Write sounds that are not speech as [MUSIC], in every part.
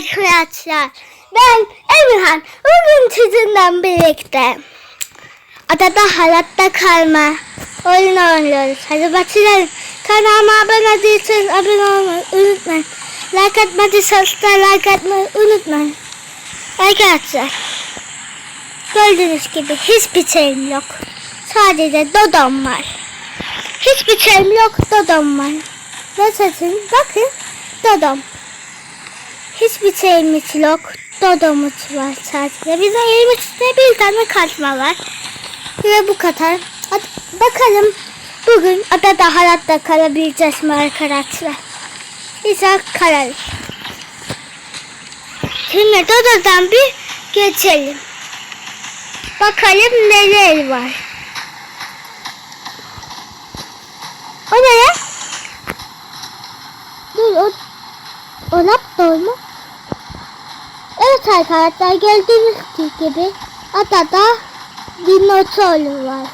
arkadaşlar. Ben Emirhan. Bugün sizinle birlikte adada hayatta kalma oyun oynuyoruz. Hadi başlayalım. Kanalıma abone değilseniz abone olmayı unutmayın. Like atmadıysanız da like atmayı unutmayın. Arkadaşlar gördüğünüz gibi hiçbir şeyim yok. Sadece dodom var. Hiçbir şeyim yok dodom var. Nasılsın? Bakın dodom. Hiçbir şeyimiz yok. Dodomuz var sadece. Bizim elimizde bir tane kaçma var. Ve bu kadar. Hadi bakalım bugün adada hayatta kalabileceğiz mi arkadaşlar? İnşallah kalarız. Şimdi Dodo'dan bir geçelim. Bakalım neler var. O ne ya? Dur o, o laptop mu? Evet arkadaşlar gördüğünüz gibi adada dinozor var.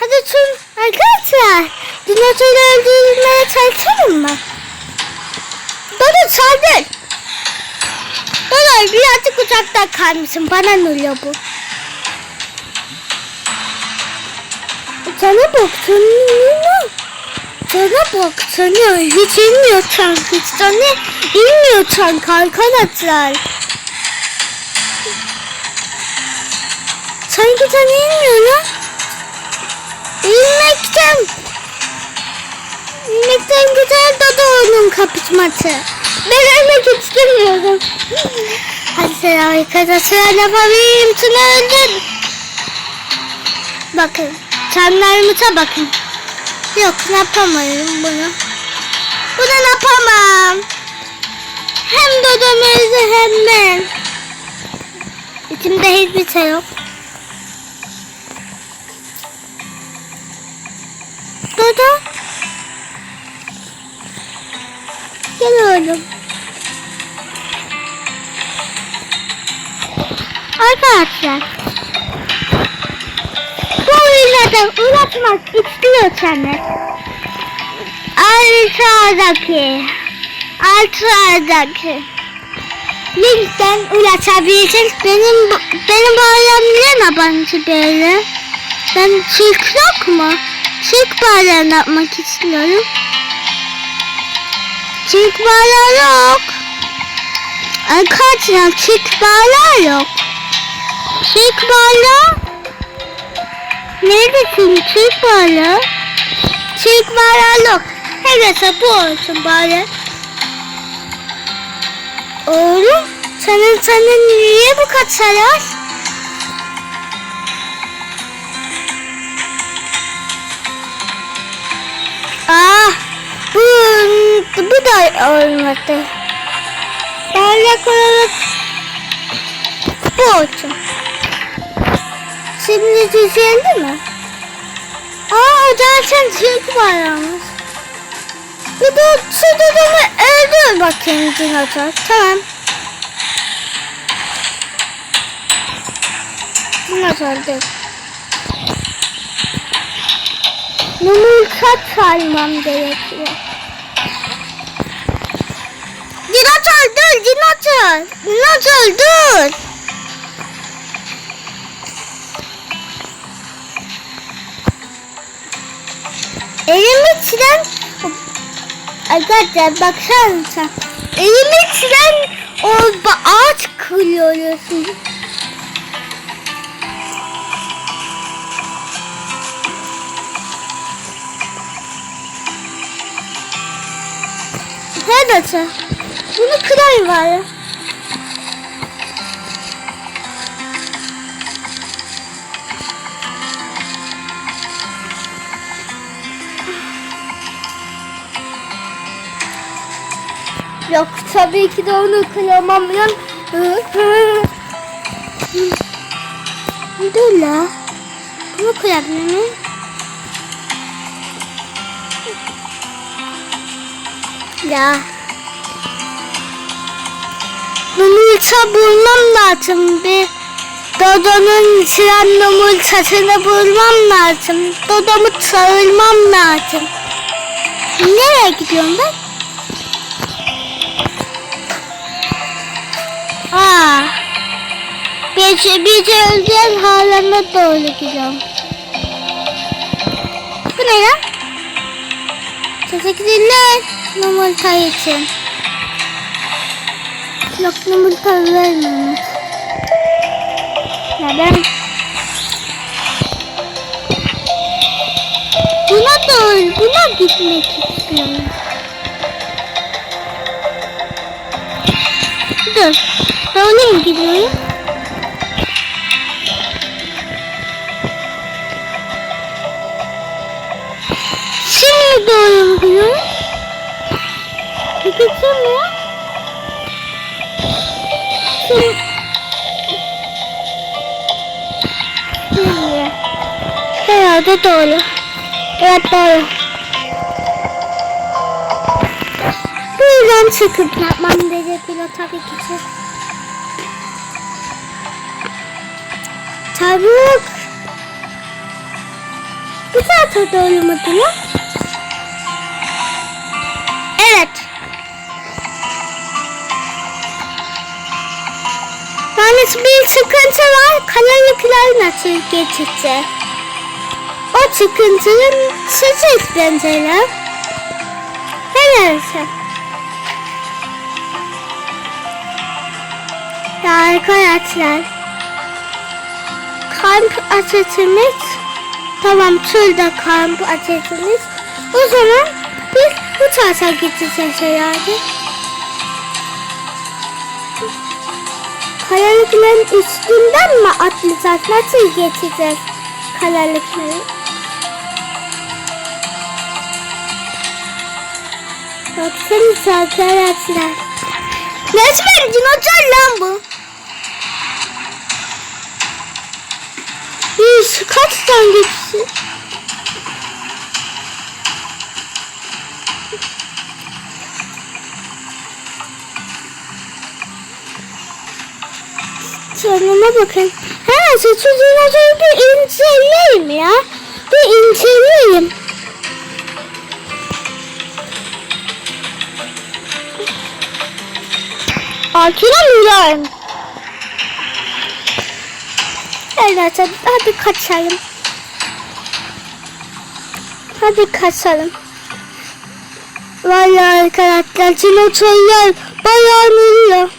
Hadi tüm arkadaşlar dinozoru öldürmeye çalışalım mı? Dodo saldır. Dodo birazcık uzakta kalmışsın. Bana ne oluyor bu? Sana Nina. Sana baksana. Hiç inmiyorsan hiç sana inmiyorsan arkadaşlar. Sanki sen inmiyor lan. İnmekten. Güzel dadı onun kapışması. Ben ölmek istemiyorum. Hadi sen arkadaşlar yapabilirim. Şunu öldür. Bakın. Çanlarımıza bakın. Yok yapamıyorum bunu. Bunu yapamam. Hem Dodo'muzu hem ben. İçimde hiçbir şey yok. Dodo. Gel oğlum. Arkadaşlar. Bu oyunlarda uğraşmak istiyorsanız aşağıdaki aşağıdaki linkten ulaşabilirsiniz. Benim benim bu niye abanıcı böyle? Ben çirk yok mu? Çirk bayrağı yapmak istiyorum. Çirk bayrağı yok. Arkadaşlar çirk bayrağı yok. Çirk bayrağı Neredesin çift balığı? Çift balığı yok. Herkese bu olsun bari. Oğlum senin senin niye bu kadar bu da olmadı. Bardak olarak bu olsun. Şimdi düzeldi mi? Aa zaten Türk bayrağımız. Bir de şu dedemi öldür bakayım dinozor. Tamam. Dinozor dur. Yumurta sarmam gerekiyor. Dinozor dur dinozor. Dinozor dur. Elimi silen Arkadaşlar baksanıza Elimi silen o ağaç kırıyorsun Nerede? Bunu var ya. Yok tabii ki de onu kıramam. [LAUGHS] Dur la. Bunu kırabilir miyim? Ya yumurta bulmam lazım bir. Dodo'nun siren yumurtasını bulmam lazım. Dodo'mu sarılmam lazım. Nereye gidiyorum ben? Aa, bir, bir özel halime doğru gidiyorum. Bu ne lan? Teşekkürler yumurta için. Yumurta vermemiş. Ya ben Buna doğru, buna gitmek istiyorum. Dur, böyle mi gidiyorum? Herhalde doğru. Evet doğru. Bu yüzden çıkıp yapmam gerekiyor tabii ki. Çabuk. Bu saate doğru mu diyor? Evet. Yalnız bir sıkıntı var. Kalalıklar nasıl geçecek? O çıkıntının sıcak benzeler. Neyse. Ya arkadaşlar. Kamp açısınız. Tamam şurada kamp açısınız. O zaman biz bu tarafa gideceğiz herhalde. Kayalıkların üstünden mi atlayacağız? Nasıl geçeceğiz kayalıkları? Baksanıza arkadaşlar. Resmen dinozor lan bu. Yüz kaç tane geçsin? Sonuna bakın. Ha, şu dinozoru bir inceleyeyim ya. Bir inceleyeyim. Hatırlamıyorum. Evet hadi, kaçalım. Hadi kaçalım. Vallahi arkadaşlar dinozorlar bayağı ölüyor.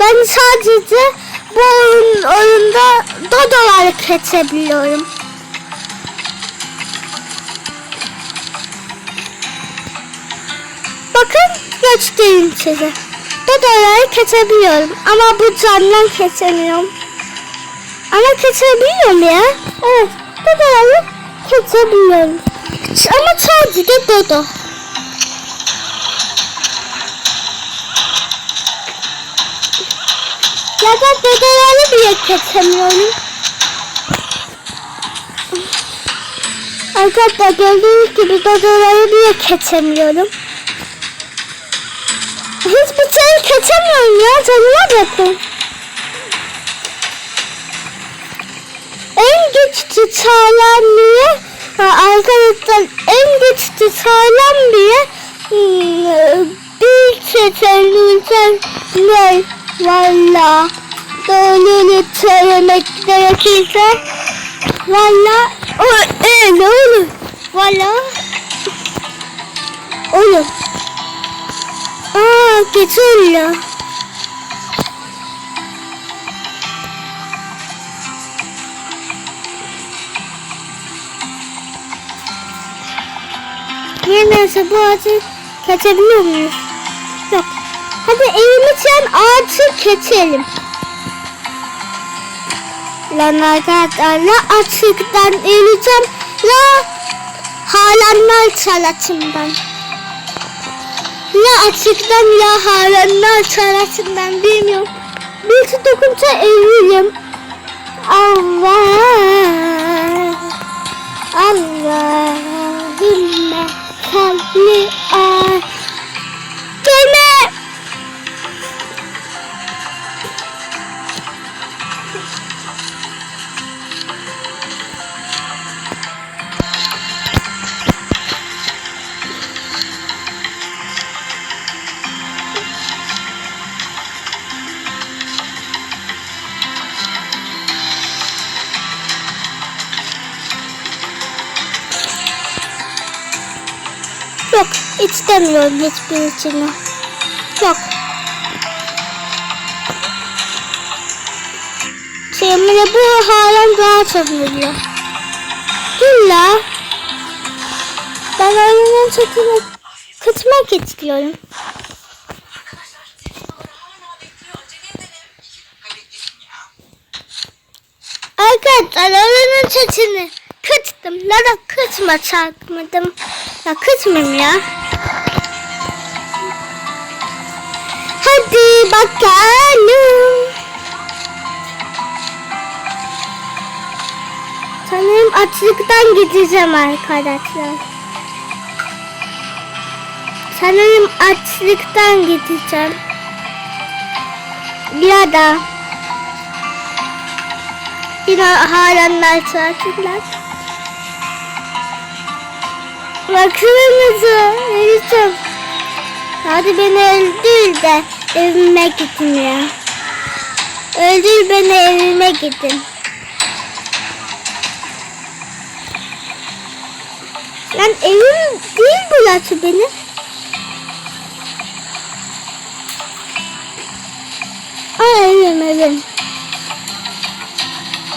Ben sadece bu oyun, oyunda dodolar kesebiliyorum. Bakın göstereyim size. Dodoları kesebiliyorum ama bu candan kesemiyorum. Ama kesebiliyorum ya. Evet, dodoları kesebiliyorum. Ama sadece dodo. Ya da dodoları bile kesemiyorum. Arkadaşlar gördüğünüz gibi dodoları bile kesemiyorum. Hiçbir şey kesemiyorum ya. Canıma bakın. En güçlü sağlamlığı ha, arkadaşlar en güçlü sağlam diye hmm, bir seçenekler ne valla böyle söylemek gerekirse valla öyle olur valla olur aa geçiyor Neyse bu ağacı kesebiliyor muyuz? Yok. Hadi elimizden ağacı keselim. Lan arkadaşlar la açıktan eleceğim la halanlar çalatımdan. La açıktan la halanlar çalatımdan bilmiyorum. Bir su dokunca elirim. Allah. Allahümme salli al. Gelme. İstemiyorum hiçbirisini. Yok. Şimdi bu halen daha çok vuruyor. Dur la. Ben oyunun çekimi kaçmak istiyorum. Arkadaşlar oyunun çekimi kıçtım. Neden kıçma çarpmadım? Ya kıçmayayım ya. Hadi bakalım. Sanırım açlıktan gideceğim arkadaşlar. Sanırım açlıktan gideceğim. Ya da yine halanlar çarşılar. Bakınızı Elif'im. Hadi beni öldür de evime gidin ya. Öldür beni evime gidin. Lan evim değil burası benim. Aa evim evim.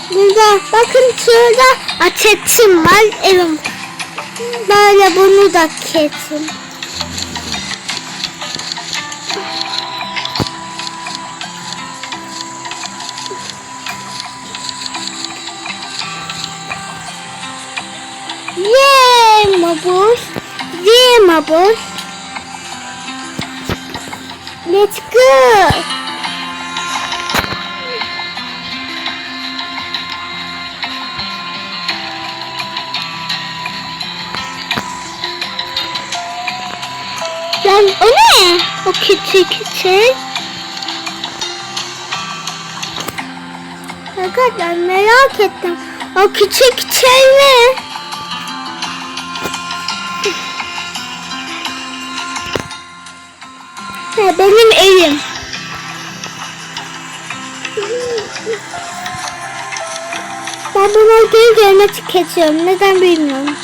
Burada bakın şurada ateşim var evim. Böyle bunu da kesin. Yeah, Mabus. Yeah, Mabus. Let's go. Lan o ne? O küçük şey. Arkadaşlar merak ettim. O küçük şey ne? Ha, benim evim. Ben bunu geri gelme tüketiyorum. Neden bilmiyorum.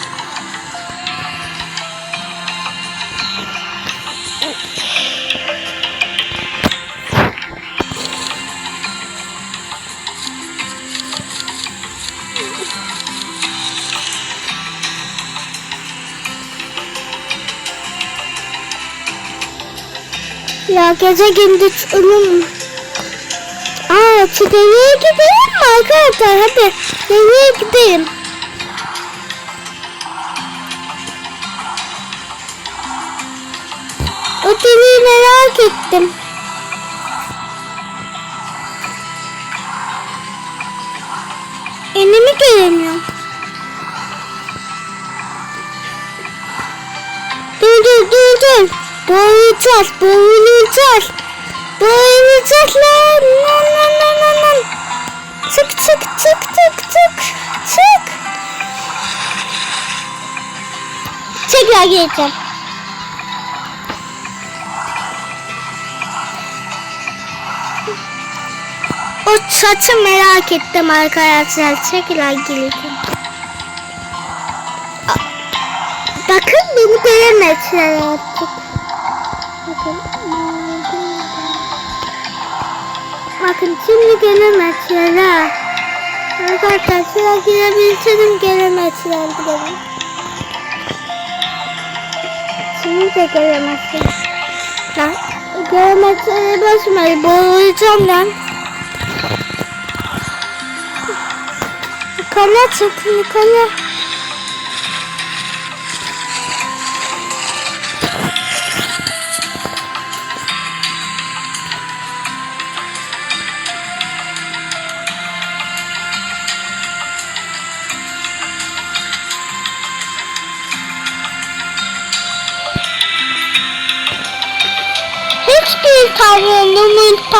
Ya gece gündüz ölüm. Aa devreye gidelim mi arkadaşlar? Hadi devreye gidelim. O deveyi merak ettim. Elimi göremiyorum. Dur dur dur dur. Boğulacağız, boğulacağız. Boğulacağız lan. Lan lan lan lan lan. Çık çık çık çık çık. Çık. Tekrar geleceğim. O saçı merak ettim arkadaşlar. Tekrar geleceğim. Bakın beni göremezler artık. Bakın şimdi göremezler ha. Arkadaşlar girebilsem göremezler bile. Şimdi de göremezler. Lan göremezler basmayı boğulacağım lan. Yukarıya çıkın yukarıya.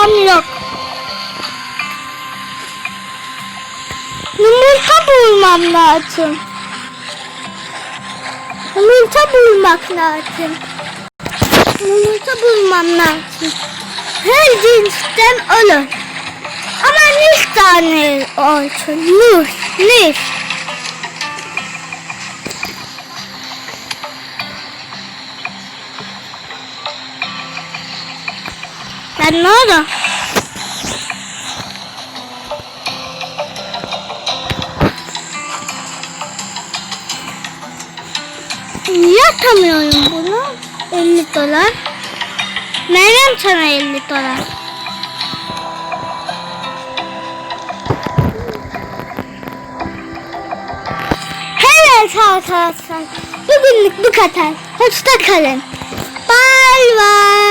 Yumurtam yok. Yumurta bulmam lazım. Yumurta bulmak lazım. Yumurta bulmam lazım. Her cinsten olur. Ama bir tane olsun. Nur, nur. Hadi ne oldu? Niye atamıyorum bunu? 50 dolar. Nereden sana 50 dolar? Evet arkadaşlar. Bugünlük bu kadar. Hoşça kalın. Bye bye.